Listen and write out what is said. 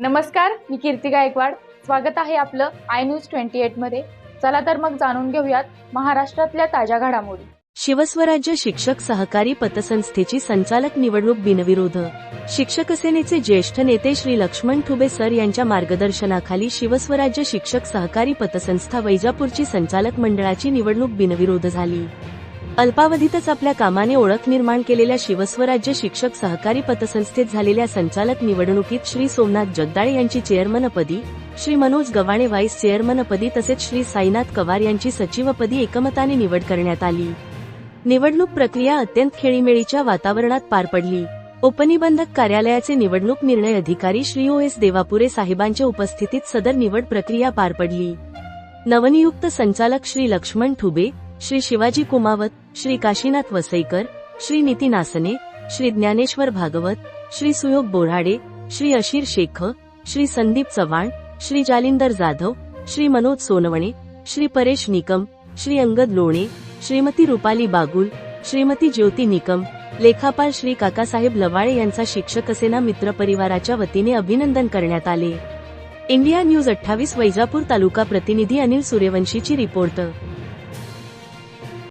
नमस्कार मी कीर्ती गायकवाड. स्वागत आहे आपलं आय न्यूज ट्वेंटी एटमध्ये. चला तर मग जाणून घेऊयात महाराष्ट्रातल्या ताज्या घडामोडी. शिवस्वराज्य शिक्षक सहकारी पतसंस्थेची संचालक निवडणूक बिनविरोध. शिक्षक सेनेचे ज्येष्ठ नेते श्री लक्ष्मण ठुबे सर यांच्या मार्गदर्शनाखाली शिवस्वराज्य शिक्षक सहकारी पतसंस्था वैजापूरची संचालक मंडळाची निवडणूक बिनविरोध झाली. अल्पावधीतच आपल्या कामाने ओळख निर्माण केलेल्या शिवस्वराज्य शिक्षक सहकारी पतसंस्थेत झालेल्या संचालक निवडणुकीत श्री सोमनाथ जगदाळे यांची चेअरमनपदी श्री मनोज गव्हाणे व्हाईस चेअरमनपदी तसेच श्री साईनाथ कवार यांची सचिवपदी एकमताने निवड करण्यात आली. निवडणूक प्रक्रिया अत्यंत खेळीमेळीच्या वातावरणात पार पडली. उपनिबंधक कार्यालयाचे निवडणूक निर्णय अधिकारी श्री ओ एस देवापुरे साहेबांच्या उपस्थितीत सदर निवड प्रक्रिया पार पडली. नवनियुक्त संचालक श्री लक्ष्मण ठुबे श्री शिवाजी कुमावत श्री काशीनाथ वसईकर श्री नितीन आसने श्री ज्ञानेश्वर भागवत श्री सुयोग बोराडे श्री अशीर शेख श्री संदीप चव्हाण श्री जालिंदर जाधव श्री मनोज सोनवणे श्री परेश निकम श्री अंगद लोणे श्रीमती रुपाली बागुल श्रीमती ज्योती निकम लेखापाल श्री काकासाहेब लवाळे यांचा शिक्षक सेना मित्र परिवाराच्या वतीने अभिनंदन करण्यात आले. इंडिया न्यूज अठ्ठावीस वैजापूर तालुका प्रतिनिधी अनिल सूर्यवंशीची रिपोर्ट.